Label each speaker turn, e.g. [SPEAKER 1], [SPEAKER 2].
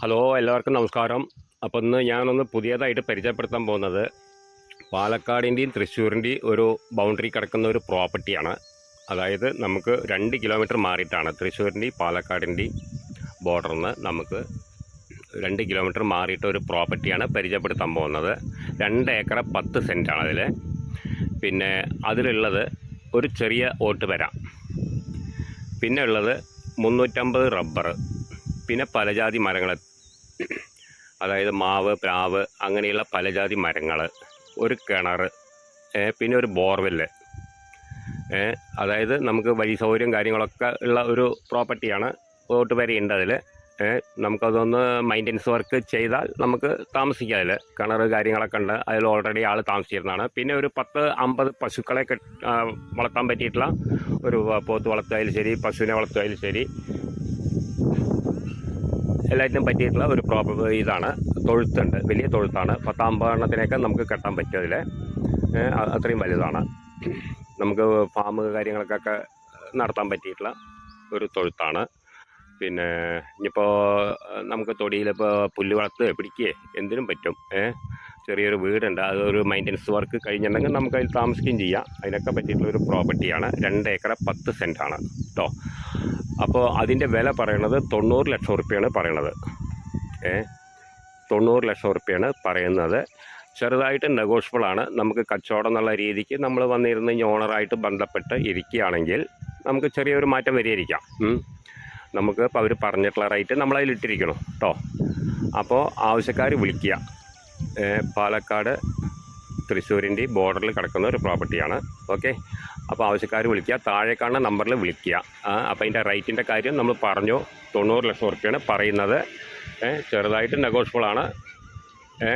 [SPEAKER 1] Hello എല്ലാവർക്കും നമസ്കാരം. അപ്പോൾ ഇന്ന് ഞാനൊന്ന് പുതിയതായിട്ട് പരിചയപ്പെടുത്താൻ പോകുന്നത് പാലക്കാടിന്റെയും തൃശ്ശൂരിന്റെയും ഒരു ബൗണ്ടറി കിടക്കുന്ന ഒരു പ്രോപ്പർട്ടിയാണ് അതായത് നമുക്ക് രണ്ട് കിലോമീറ്റർ മാറിയിട്ടാണ് തൃശ്ശൂരിന്റെയും പാലക്കാടിന്റെയും ബോർഡറിൽ നിന്ന് നമുക്ക് രണ്ട് കിലോമീറ്റർ മാറിയിട്ട് ഒരു പ്രോപ്പർട്ടിയാണ് പരിചയപ്പെടുത്താൻ പോകുന്നത്. രണ്ട് ഏക്കർ പത്ത് സെന്റാണ് അതിൽ പിന്നെ അതിലുള്ളത് ഒരു ചെറിയ ഓട്ട് വരാം പിന്നെ ഉള്ളത് മുന്നൂറ്റമ്പത് റബ്ബർ പിന്നെ പലജാതി മരങ്ങൾ അതായത് മാവ് പ്രാവ് അങ്ങനെയുള്ള പലജാതി മരങ്ങൾ ഒരു കിണർ പിന്നെ ഒരു ബോർവെല്ല് അതായത് നമുക്ക് വഴി സൗകര്യം കാര്യങ്ങളൊക്കെ ഉള്ള ഒരു പ്രോപ്പർട്ടിയാണ് ഓട്ട് ഉണ്ട് അതിൽ നമുക്കതൊന്ന് മെയിന്റനൻസ് വർക്ക് ചെയ്താൽ നമുക്ക് താമസിക്കാം അതിൽ കിണർ കാര്യങ്ങളൊക്കെ ഉണ്ട്. അതിൽ ഓൾറെഡി ആൾ താമസിച്ചിരുന്നതാണ്. പിന്നെ ഒരു പത്ത് അമ്പത് പശുക്കളെ വളർത്താൻ പറ്റിയിട്ടുള്ള ഒരു പോത്ത് വളർത്തുകയായാലും ശരി പശുവിനെ വളർത്തുകയായാലും ശരി. എല്ലാറ്റിനും പറ്റിയിട്ടുള്ള ഒരു പ്രോബ്ലം ഇതാണ്. തൊഴുത്തുണ്ട്. വലിയ തൊഴുത്താണ്. പത്താമ്പതെണ്ണത്തിനൊക്കെ നമുക്ക് കെട്ടാൻ പറ്റും അതിൽ അത്രയും വലുതാണ്. നമുക്ക് ഫാം കാര്യങ്ങൾക്കൊക്കെ നടത്താൻ പറ്റിയിട്ടുള്ള ഒരു തൊഴുത്താണ്. പിന്നെ ഇനിയിപ്പോൾ നമുക്ക് തൊടിയിലിപ്പോൾ പുല്ല് വളർത്തുകയോ പിടിക്കുകയോ എന്തിനും പറ്റും. ഏ ചെറിയൊരു വീടുണ്ട്. അതൊരു മെയിന്റനൻസ് വർക്ക് കഴിഞ്ഞിട്ടുണ്ടെങ്കിൽ നമുക്ക് അതിൽ താമസിക്കുകയും ചെയ്യാം. അതിനൊക്കെ പറ്റിയിട്ടുള്ള ഒരു പ്രോപ്പർട്ടിയാണ് രണ്ട് ഏക്കർ പത്ത് സെന്റാണ് കേട്ടോ അപ്പോൾ അതിന്റെ വില പറയണത് തൊണ്ണൂറ് ലക്ഷം റുപ്യാണ് പറയണത്. ഏ? തൊണ്ണൂറ് ലക്ഷം റുപ്യാണ് പറയുന്നത്. ചെറുതായിട്ട് നെഗോഷ്യബിളാണ് നമുക്ക് കച്ചവടം എന്നുള്ള രീതിക്ക് നമ്മൾ വന്നിരുന്ന് ഈ ഓണറായിട്ട് ബന്ധപ്പെട്ട് ഇരിക്കുകയാണെങ്കിൽ നമുക്ക് ചെറിയൊരു മാറ്റം വരികയായിരിക്കാം. നമുക്ക് അവർ പറഞ്ഞിട്ടുള്ള റേറ്റ് നമ്മളതിൽ ഇട്ടിരിക്കണം കേട്ടോ അപ്പോൾ ആവശ്യക്കാർ വിളിക്കുക. പാലക്കാട് തൃശ്ശൂരിന്റെ ബോർഡറിൽ കിടക്കുന്ന ഒരു പ്രോപ്പർട്ടിയാണ് ഓക്കെ അപ്പോൾ ആവശ്യക്കാർ വിളിക്കുക. താഴെ കാണുന്ന നമ്പറിൽ വിളിക്കുക. അപ്പോൾ അതിന്റെ റേറ്റിന്റെ കാര്യം നമ്മൾ പറഞ്ഞു. തൊണ്ണൂറ് ലക്ഷം റുപ്യാണ് പറയുന്നത്. ചെറുതായിട്ട് ഏ,